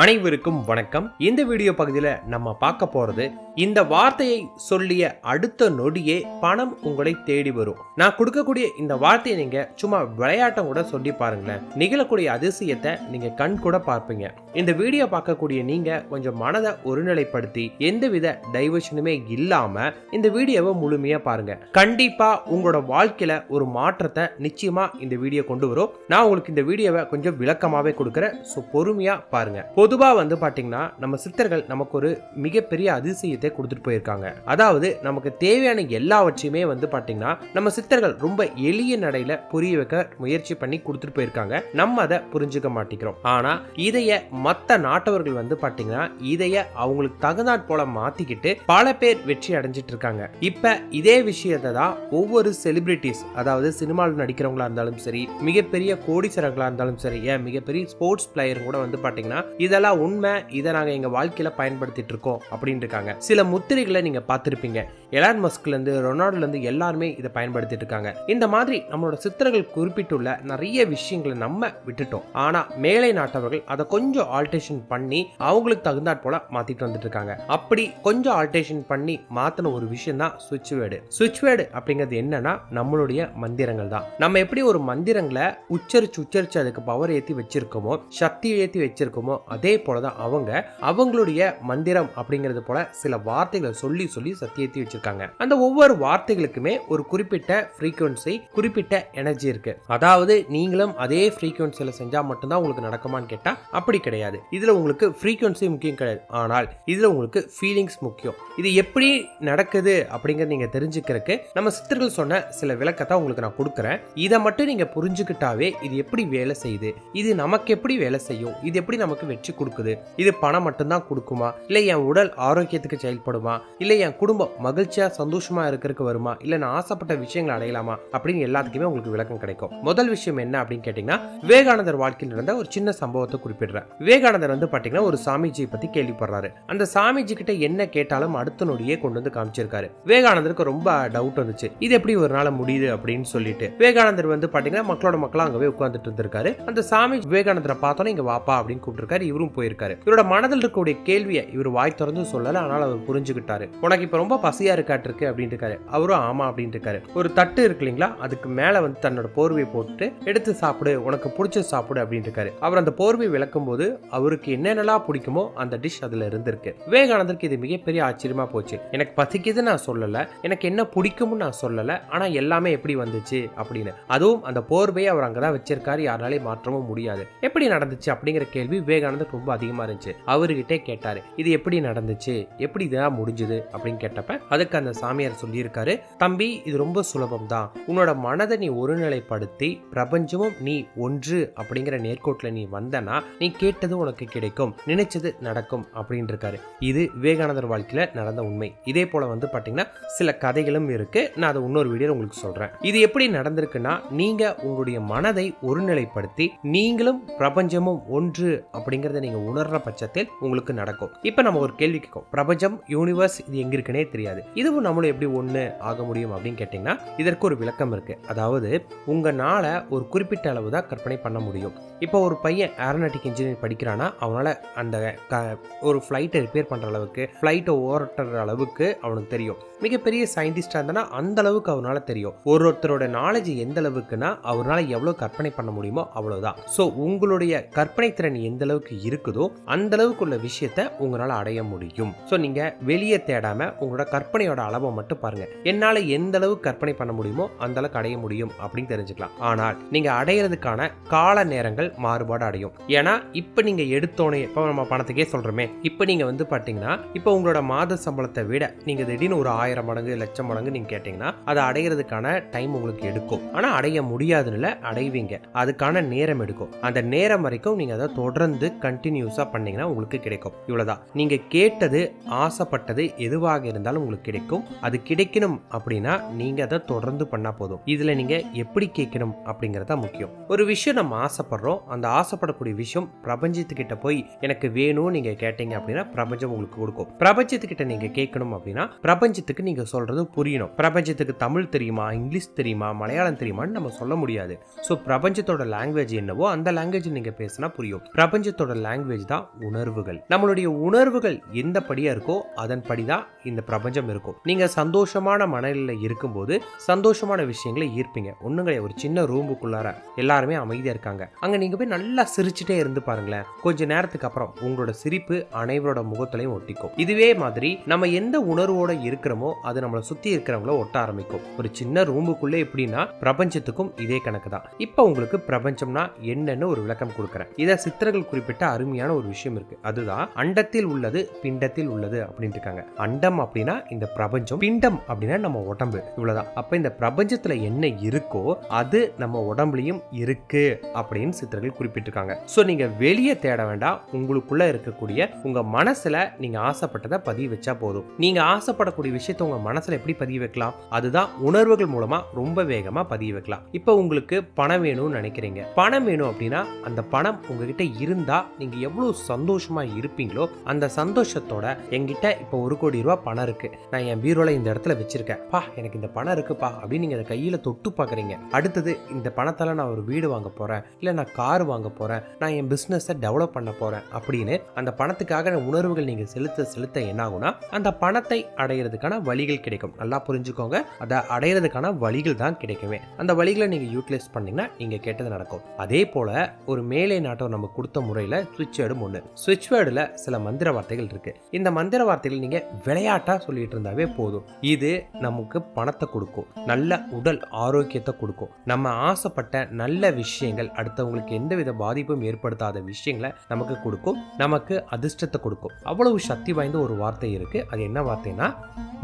அனைவருக்கும் வணக்கம். இந்த வீடியோ பகுதியில் நம்ம பார்க்க போறது இந்த வார்த்தையை சொல்லிய அடுத்த நொடியே பணம் உங்களை தேடி வரும். நான் கொடுக்கக்கூடிய இந்த வார்த்தையை நீங்க சும்மா விளையாட்டம் கூட சொல்லி பாருங்களேன். நிகழக்கூடிய அதிசயத்தை நீங்க கண் கூட பார்ப்பீங்க. இந்த வீடியோ பார்க்கக்கூடிய நீங்க கொஞ்சம் மனதை ஒருநிலைப்படுத்தி எந்தவித டைவர்ஷனுமே இல்லாம இந்த வீடியோவை முழுமையா பாருங்க. கண்டிப்பா உங்களோட வாழ்க்கையில ஒரு மாற்றத்தை நிச்சயமா இந்த வீடியோ கொண்டு வரும். நான் உங்களுக்கு இந்த வீடியோவை கொஞ்சம் விளக்கமாவே கொடுக்குறேன். ஸோ பொறுமையா பாருங்க. பொதுவா வந்து பாத்தீங்கன்னா நம்ம சித்தர்கள் நமக்கு ஒரு மிகப்பெரிய அதிசயத்தை கொடுத்துட்டு போயிருக்காங்க. அதாவது நமக்கு தேவையான எல்லாவற்றையுமே வந்து பாத்தீங்கன்னா நம்ம சித்தர்கள் ரொம்ப எளிய நடையில புரிய வைக்க முயற்சி பண்ணி கொடுத்துட்டு போயிருக்காங்க. நம்ம அதை புரிஞ்சுக்க மாட்டேங்கிறோம். ஆனா இதைய மத்த நாட்டவர்கள் வந்து பாத்தீங்கன்னா இதைய அவங்களுக்கு தகுந்தாற் போல மாத்திக்கிட்டு பல பேர் வெற்றி அடைஞ்சிட்டு இருக்காங்க. இப்ப இதே விஷயத்தை தான் ஒவ்வொரு செலிபிரிட்டிஸ் அதாவது சினிமாவில் நடிக்கிறவங்களா இருந்தாலும் சரி மிகப்பெரிய கோடீஸ்வரர்களா இருந்தாலும் சரி ஏன் மிகப்பெரிய ஸ்போர்ட்ஸ் பிளேயர் கூட வந்து பாத்தீங்கன்னா இதெல்லாம் உண்மை இதை நாங்க எங்க வாழ்க்கையில பயன்படுத்திட்டு இருக்கோம் அப்படின்னு இருக்காங்க. சில சில முத்திரைகளை நீங்க பார்த்துருப்பீங்க. எலான் மஸ்க்ல இருந்து இருந்து எல்லாருமே இதை பயன்படுத்திட்டு இருக்காங்க. இந்த மாதிரி நம்மளோட சித்தர்கள் குறிப்பிட்டுள்ள நிறைய விஷயங்களை நம்ம விட்டுட்டோம். ஆனா மேலை நாட்டவர்கள் அதை கொஞ்சம் ஆல்டேஷன் பண்ணி அவங்களுக்கு தகுந்தாற் போல மாத்திட்டு வந்துட்டு இருக்காங்க. அப்படி கொஞ்சம் ஆல்டேஷன் பண்ணி மாத்தின ஒரு விஷயம் தான் சுவிட்ச் வேர்டு சுவிட்ச் வேர்டு அப்படிங்கிறது என்னன்னா நம்மளுடைய மந்திரங்கள் தான். நம்ம எப்படி ஒரு மந்திரங்களை உச்சரிச்சு உச்சரிச்சு அதுக்கு பவர் ஏத்தி வச்சிருக்கோமோ சக்தி ஏத்தி வச்சிருக்கோமோ அதே போலதான் அவங்க அவங்களுடைய மந்திரம் அப்படிங்கிறது போல சில வார்த்தைகளை சொல்லி சொல்லி சத்தியத்தி வச்சிருக்காங்க. அந்த ஒவ்வொரு வார்த்தைகளுக்குமே ஒரு குறிப்பிட்ட ஃப்ரீக்குவன்சி குறிப்பிட்ட எனர்ஜி இருக்கு. அதாவது நீங்களும் அதே ஃப்ரீக்குவன்சியில செஞ்சா மட்டும்தான் உங்களுக்கு நடக்குமான்னு கேட்டா அப்படி கிடையாது. இதுல உங்களுக்கு ஃப்ரீக்குவன்சி முக்கியம் கிடையாது. ஆனால் இதுல உங்களுக்கு ஃபீலிங்ஸ் முக்கியம். இது எப்படி நடக்குது அப்படிங்கறத நீங்க தெரிஞ்சுக்கிறதுக்கு நம்ம சித்தர்கள் சொன்ன சில விளக்கத்தை உங்களுக்கு நான் கொடுக்குறேன். இதை மட்டும் நீங்க புரிஞ்சுக்கிட்டாவே இது எப்படி வேலை செய்யுது? இது நமக்கு எப்படி வேலை செய்யும்? இது எப்படி நமக்கு வெற்றி கொடுக்குது? இது பணம் மட்டும்தான் கொடுக்குமா? இல்லை என் உடல் ஆரோக்கியத்துக்கு செயல்படுமா? இல்லை என் குடும்பம் மகிழ்ச்சியா சந்தோஷமா இருக்கிறதுக்கு வருமா? இல்லை நான் ஆசைப்பட்ட விஷயங்களை அடையலாமா? அப்படின்னு எல்லாத்துக்குமே உங்களுக்கு விளக்கம் கிடைக்கும். முதல் விஷயம் என்ன அப்படின்னு கேட்டிங்கன்னா விவேகானந்தர் வாழ்க்கையில் நடந்த ஒரு சின்ன சம்பவத்தை குறிப்பிடுறேன். விவேகானந்தர் வந்து பாத்தீங்கன்னா ஒரு சாமிஜியை பத்தி கேள்விப்படுறாரு. அந்த சாமிஜி கிட்ட என்ன கேட்டாலும் அடுத்த நொடியே கொண்டு வந்து காமிச்சிருக்காரு. விவேகானந்தருக்கு ரொம்ப டவுட் வந்துச்சு. இது எப்படி ஒரு நாள் முடியுது அப்படின்னு சொல்லிட்டு. விவேகானந்தர் வந்து பாத்தீங்கன்னா மக்களோட மக்களா அங்கவே உட்கார்ந்துட்டு இருந்திருக்காரு. அந்த சாமி விவேகானந்தரை பார்த்தோன்னே இங்க வாப்பா அப்படின்னு கூப்பிட்டுருக்காரு. இவரும் போயிருக்காரு. இவரோட மனதில் இருக்கக்கூடிய கேள்வியை இவர் வாய் திறந்து சொல்லல. ஆனால் அவர் புரிஞ்சுக்கிட்டாரு. உனக்கு இப்ப ரொம்ப பசியா இருக்காட்டிருக்கு அப்படின்னு இருக்காரு அவரும் ஆமா அப்படின்னு இருக்காரு ஒரு தட்டு இருக்கு இல்லைங்களா? அதுக்கு மேல வந்து தன்னோட போர்வையை போட்டு எடுத்து சாப்பிடு உனக்கு பிடிச்ச சாப்பிடு அப்படின்னு இருக்காரு அவர் அந்த போர்வை விளக்கும் போது அவருக்கு என்னென்னலாம் பிடிக்குமோ அந்த டிஷ் அதுல இருந்திருக்கு. விவேகானந்தருக்கு இது மிகப்பெரிய ஆச்சரியமா போச்சு. எனக்கு பசிக்குது நான் சொல்லல எனக்கு என்ன பிடிக்கும்னு நான் சொல்லல ஆனா எல்லாமே எப்படி வந்துச்சு? அப்படின்னு. அதுவும் அந்த போர்வையை அவர் அங்கதான் வச்சிருக்காரு யாராலையும் மாற்றவும் முடியாது. எப்படி நடந்துச்சு? அப்படிங்கிற கேள்வி விவேகானந்தர் ரொம்ப அதிகமா இருந்துச்சு. அவர்கிட்டே கேட்டாரு. இது எப்படி நடந்துச்சு? எப்படி இதெல்லாம் முடிஞ்சுது அப்படின்னு கேட்டப்ப அதுக்கு அந்த சாமியார் சொல்லியிருக்காரு தம்பி இது ரொம்ப சுலபம் தான் உன்னோட மனதை நீ ஒருநிலைப்படுத்தி பிரபஞ்சமும் நீ ஒன்று அப்படிங்கிற நேர்கோட்டில் நீ வந்தனா நீ கேட்டது உனக்கு கிடைக்கும் நினைச்சது நடக்கும் அப்படின்னு இருக்காரு இது விவேகானந்தர் வாழ்க்கையில் நடந்த உண்மை. இதே போல வந்து பார்த்தீங்கன்னா சில கதைகளும் இருக்கு. நான் அதை இன்னொரு வீடியோ உங்களுக்கு சொல்றேன். இது எப்படி நடந்திருக்குன்னா நீங்க உங்களுடைய மனதை ஒருநிலைப்படுத்தி நீங்களும் பிரபஞ்சமும் ஒன்று அப்படிங்கிறத நீங்க உணர்ற பட்சத்தில் உங்களுக்கு நடக்கும். இப்போ நம்ம ஒரு கேள்வி கேட்கும். பிரபஞ்சம் யூனிவர்ஸ் இது எங்கே இருக்குன்னே தெரியாது. இதுவும் நம்மளும் எப்படி ஒன்று ஆக முடியும் அப்படின்னு கேட்டிங்கன்னா இதற்கு ஒரு விளக்கம் இருக்கு. அதாவது உங்களால ஒரு குறிப்பிட்ட அளவு தான் கற்பனை பண்ண முடியும். இப்போ ஒரு பையன் ஏரோநாட்டிக் இன்ஜினியர் படிக்கிறான்னா அவனால அந்த க- ஒரு ஃப்ளைட்டை ரிப்பேர் பண்ணுற அளவுக்கு ஃப்ளைட்டை ஓட்டுற அளவுக்கு அவனுக்கு தெரியும். மிகப்பெரிய சயின்டிஸ்டாக இருந்தானா அந்த அளவுக்கு அவனால தெரியும். ஒரு ஒருத்தரோட நாலேஜ் எந்த அளவுக்குன்னா அவரால் எவ்வளவு கற்பனை பண்ண முடியுமோ அவ்வளோதான் ஸோ உங்களுடைய கற்பனை திறன் எந்த அளவுக்கு இருக்குதோ அந்த அளவுக்கு உள்ள விஷயத்த உங்களால அடைய முடியும். ஸோ நீங்க வெளியே தேடாம உங்களோட கற்பனையோட அளவை மட்டும் பாருங்க. என்னால எந்த அளவுக்கு கற்பனை பண்ண முடியுமோ அந்த அளவுக்கு அடைய முடியும் அப்படின்னு தெரிஞ்சுக்கலாம். ஆனால் நீங்க அடையிறதுக்கான கால நேரங்கள் மாறுபாடு அடையும். ஏன்னா இப்போ நீங்க எடுத்தோனே இப்போ நம்ம பணத்துக்கே சொல்றோமே இப்போ நீங்க வந்து பார்த்தீங்கன்னா இப்போ உங்களோட மாத சம்பளத்தை விட நீங்க திடீர்னு ஒரு ஆயிரம் மடங்கு லட்சம் மடங்கு நீங்க கேட்டீங்கன்னா அதை அடையிறதுக்கான டைம் உங்களுக்கு எடுக்கும். ஆனா அடைய முடியாதுன்னு அடைவீங்க. அதுக்கான நேரம் எடுக்கும். அந்த நேரம் வரைக்கும் நீங்க அதை தொடர்ந்து கண்டினியூஸா பண்ணீங்கன்னா உங்களுக்கு கிடைக்கும். இவ்வளோதான் நீங்க கேட்டது ஆசை ஆசைப்பட்டது எதுவாக இருந்தாலும் உங்களுக்கு கிடைக்கும். அது கிடைக்கணும் அப்படின்னா நீங்க அதை தொடர்ந்து பண்ணா போதும். இதுல நீங்க எப்படி கேட்கணும் அப்படிங்கறத தான் முக்கியம். ஒரு விஷயம் நம்ம ஆசைப்படுறோம். அந்த ஆசைப்படக்கூடிய விஷயம் பிரபஞ்சத்துக்கிட்ட போய் எனக்கு வேணும் நீங்க கேட்டீங்க அப்படின்னா பிரபஞ்சம் உங்களுக்கு கொடுக்கும். பிரபஞ்சத்துக்கிட்ட நீங்க கேட்கணும் அப்படின்னா பிரபஞ்சத்துக்கு நீங்க சொல்றது புரியணும். பிரபஞ்சத்துக்கு தமிழ் தெரியுமா இங்கிலீஷ் தெரியுமா மலையாளம் தெரியுமான்னு நம்ம சொல்ல முடியாது. ஸோ பிரபஞ்சத்தோட லாங்குவேஜ் என்னவோ அந்த லாங்குவேஜ் நீங்க பேசினா புரியும். பிரபஞ்சத்தோட லாங்குவேஜ் தான் உணர்வுகள். நம்மளுடைய உணர்வுகள் எந்த படியா இருக்கோ அதன்படி தான் இந்த பிரபஞ்சம் இருக்கும். நீங்க சந்தோஷமான மனநிலையில் இருக்கும்போது சந்தோஷமான விஷயங்களை ஈர்ப்பீங்க. ஒண்ணுங்களே ஒரு சின்ன ரூமுக்குள்ளார எல்லாருமே அமைதியா இருக்காங்க. அங்க நீங்க போய் நல்லா சிரிச்சுட்டே இருந்து பாருங்களேன். கொஞ்ச நேரத்துக்கு அப்புறம் உங்களோட சிரிப்பு அனைவரோட முகத்திலையும் ஒட்டிக்கும். இதுவே மாதிரி நம்ம எந்த உணர்வோட இருக்கிறோமோ அது நம்மளை சுத்தி இருக்கிறவங்கள ஒட்ட ஆரம்பிக்கும். ஒரு சின்ன ரூமுக்குள்ளே எப்படின்னா பிரபஞ்சத்துக்கும் இதே கணக்கு தான். இப்போ உங்களுக்கு பிரபஞ்சம்னா என்னன்னு ஒரு விளக்கம் கொடுக்குறேன். இதை சித்தர்கள் குறிப்பிட்ட அருமையான ஒரு விஷயம் இருக்கு. அதுதான் அண்டத்தில் உள்ளது பிண்டத்தில் உள்ளது அப்படின்னு இருக்காங்க அண்டம் அப்படின்னா இந்த பிரபஞ்சம் பிண்டம் அப்படின்னா நம்ம உடம்பு. இவ்வளவுதான். அப்ப இந்த பிரபஞ்சத்துல என்ன இருக்கோ அது நம்ம உடம்புலயும் இருக்கு அப்படின்னு சித்தர்கள் குறிப்பிட்டிருக்காங்க. ஸோ நீங்க வெளியே தேட வேண்டாம். உங்களுக்குள்ள இருக்கக்கூடிய உங்க மனசுல நீங்க ஆசைப்பட்டதை பதிவு வச்சா போதும். நீங்க ஆசைப்படக்கூடிய விஷயத்த உங்க மனசுல எப்படி பதிவு வைக்கலாம்? அதுதான் உணர்வுகள் மூலமா ரொம்ப வேகமா பதிய வைக்கலாம். இப்போ உங்களுக்கு பணம் வேணும்னு நினைக்கிறீங்க. பணம் வேணும் அப்படின்னா அந்த பணம் உங்ககிட்ட இருந்தா நீங்க எவ்வளவு சந்தோஷமா இருப்பீங்களோ அந்த சந்தோஷத்தோட எங்கிட்ட என்கிட்ட இப்போ ஒரு கோடி ரூபாய் பணம் இருக்கு. நான் என் பீரோல இந்த இடத்துல வச்சிருக்கேன். பா எனக்கு இந்த பணம் இருக்குப்பா அப்படின்னு நீங்க அதை கையில தொட்டு பாக்குறீங்க. அடுத்தது இந்த பணத்தால நான் ஒரு வீடு வாங்க போறேன். இல்ல நான் கார் வாங்க போறேன். நான் என் பிஸ்னஸை டெவலப் பண்ண போறேன் அப்படின்னு அந்த பணத்துக்காக உணர்வுகள் நீங்க செலுத்த செலுத்த என்ன ஆகும்னா அந்த பணத்தை அடையிறதுக்கான வழிகள் கிடைக்கும். நல்லா புரிஞ்சுக்கோங்க. அதை அடையிறதுக்கான வழிகள் தான் கிடைக்குமே. அந்த வழிகளை நீங்க யூட்டிலைஸ் பண்ணீங்கன்னா நீங்க கேட்டது நடக்கும். அதே போல ஒரு மேலை நாட்டம் நம்ம கொடுத்த முறையில சுவிட்ச் வேர்டும் ஒண்ணு. சுவிட்ச் வேர்டுல சில மந்திர வார்த்தைகள் இருக்கு. இந்த மந்திர வார்த்தைகள் நீங்கள் விளையாட்டாக சொல்லிட்டு இருந்தாவே போதும். இது நமக்கு பணத்தை கொடுக்கும். நல்ல உடல் ஆரோக்கியத்தை கொடுக்கும். நம்ம ஆசைப்பட்ட நல்ல விஷயங்கள் அடுத்தவங்களுக்கு எந்தவித பாதிப்பும் ஏற்படுத்தாத விஷயங்களை நமக்கு கொடுக்கும். நமக்கு அதிர்ஷ்டத்தை கொடுக்கும். அவ்வளவு சக்தி வாய்ந்த ஒரு வார்த்தை இருக்கு. அது என்ன வார்த்தைனா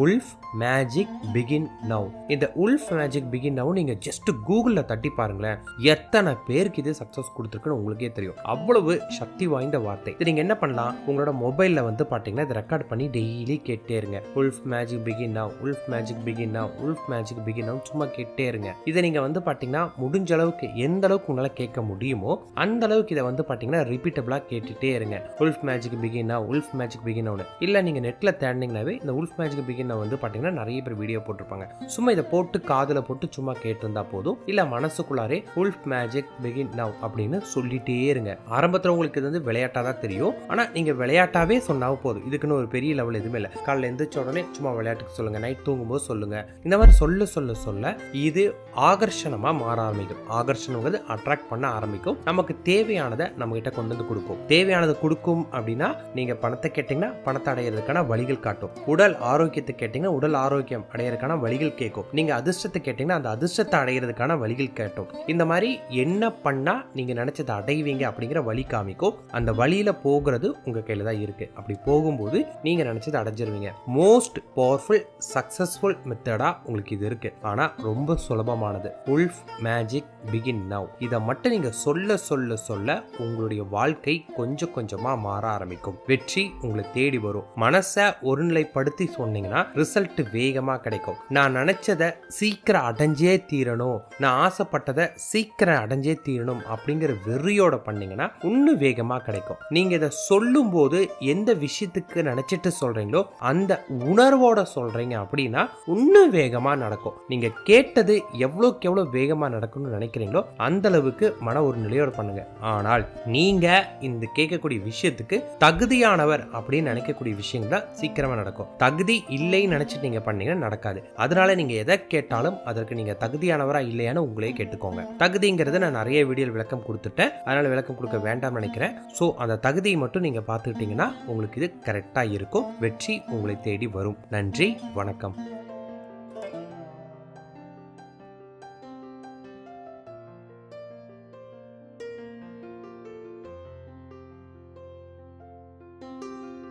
உல்ஃப் மேஜிக் பிகின் நவ் இந்த உல்ஃப் மேஜிக் பிகின் நவ் நீங்க ஜஸ்ட் கூகுளில் தட்டி பாருங்களேன். எத்தனை பேருக்கு இது சக்ஸஸ் கொடுத்துருக்குன்னு உங்களுக்கே தெரியும். அவ்வளவு சக்தி வாய்ந்த வார்த்தை. இது நீங்க என்ன பண்ணலாம்? உங்களோட மொபைல்ல வந்து பாத்தீங்கன்னா இதை ரெக்கார்ட் பண்ணி டெய்லி கேட்டே இருங்க. Wolf magic begin now wolf magic begin now wolf magic begin now சும்மா கேட்டே இருங்க. இதை நீங்கள் வந்து பார்த்தீங்கன்னா முடிஞ்ச அளவுக்கு எந்த அளவுக்கு உங்களால் கேட்க முடியுமோ அந்த அளவுக்கு இதை வந்து பார்த்தீங்கன்னா ரிப்பீட்டபிளாக கேட்டுகிட்டே இருங்க. Wolf magic begin now wolf magic begin நவ்னு இல்லை நீங்கள் நெட்டில் தேடினீங்கனாவே இந்த உல்ஃப் மேஜிக் பிகின் நவ் வந்து பார்த்தீங்கன்னா நிறைய பேர் வீடியோ போட்டிருப்பாங்க. சும்மா இதை போட்டு காதில் போட்டு சும்மா கேட்டிருந்தா போதும். இல்லை மனசுக்குள்ளாரே உல்ஃப் மேஜிக் பிகின் நவ் அப்படின்னு சொல்லிட்டே இருங்க. ஆரம்பத்தில் உங்களுக்கு இது வந்து விளையாட்டாக தான் தெரியும். ஆனால் நீங்கள் விளையாட்டாவே சொன்னாவும் போதும். இதுக்குன்னு ஒரு பெரிய லெவல் எதுவுமே இல்லை. காலையில் எந்திரிச்ச உடனே சும்மா விளையாட்டுக்கு சொல்லுங்க. நைட் தூங்கும்போது சொல்லுங்க. இந்த மாதிரி சொல்ல சொல்ல சொல்ல இது ஆகர்ஷணமா மாற ஆரம்பிக்கும். ஆகர்ஷணங்கிறது அட்ராக்ட் பண்ண ஆரம்பிக்கும். நமக்கு தேவையானதை நம்ம கிட்ட கொண்டு வந்து கொடுக்கும். தேவையானதை கொடுக்கும் அப்படின்னா நீங்க பணத்தை கேட்டீங்கன்னா பணத்தை அடையிறதுக்கான வழிகள் காட்டும். உடல் ஆரோக்கியத்தை கேட்டீங்கன்னா உடல் ஆரோக்கியம் அடையிறதுக்கான வழிகள் கேட்கும். நீங்க அதிர்ஷ்டத்தை கேட்டீங்கன்னா அந்த அதிர்ஷ்டத்தை அடையிறதுக்கான வழிகள் கேட்டும். இந்த மாதிரி என்ன பண்ணா நீங்க நினைச்சதை அடைவீங்க அப்படிங்கிற வழி காமிக்கும். அந்த வழியில போகிறது உங்க கையில தான் இருக்கு. அப்படி போகும்போது நீங்கள் நினச்சது அடைஞ்சிருவீங்க. மோஸ்ட் பவர்ஃபுல் சக்ஸஸ்ஃபுல் மெத்தடாக உங்களுக்கு இது இருக்குது ஆனால் ரொம்ப சுலபமானது. உல்ஃப் மேஜிக் பிகின் நவ் இதை மட்டும் நீங்கள் சொல்ல சொல்ல சொல்ல உங்களுடைய வாழ்க்கை கொஞ்சம் கொஞ்சமாக மாற ஆரம்பிக்கும். வெற்றி உங்களை தேடி வரும். மனசை ஒருநிலைப்படுத்தி சொன்னீங்கன்னா ரிசல்ட் வேகமாக கிடைக்கும். நான் நினச்சதை சீக்கிரம் அடைஞ்சே தீரணும். நான் ஆசைப்பட்டதை சீக்கிரம் அடைஞ்சே தீரணும் அப்படிங்கிற வெறியோட பண்ணீங்கன்னா இன்னும் வேகமாக கிடைக்கும். நீங்கள் இதை சொல்லும்போது எந்த விஷயத்துக்கு நினச்சிட்டு சொல்றீங்களோ அந்த உணர்வோட சொல்றீங்க அப்படின்னா இன்னும் வேகமா நடக்கும். நீங்க கேட்டது எவ்வளோக்கு எவ்வளோ வேகமா நடக்கும்னு நினைக்கிறீங்களோ அந்த அளவுக்கு மன ஒரு நிலையோடு பண்ணுங்க. ஆனால் நீங்க இந்த கேட்கக்கூடிய விஷயத்துக்கு தகுதியானவர் அப்படின்னு நினைக்கக்கூடிய விஷயங்கள் தான் சீக்கிரமா நடக்கும். தகுதி இல்லைன்னு நினைச்சிட்டு நீங்க பண்ணீங்கன்னா நடக்காது. அதனால நீங்க எதை கேட்டாலும் அதற்கு நீங்க தகுதியானவரா இல்லையான்னு உங்களே கேட்டுக்கோங்க. தகுதிங்கிறத நான் நிறைய வீடியோ விளக்கம் கொடுத்துட்டேன். அதனால விளக்கம் கொடுக்க வேண்டாம்னு நினைக்கிறேன். ஸோ அந்த தகுதியை மட்டும் நீங்க பார்த்துக்கிட்டீங்கன்னா உங்களுக்கு இது கரெக்டாக இருக்கும். வெற்றி உங்களை தேடி வரும். நன்றி வணக்கம்.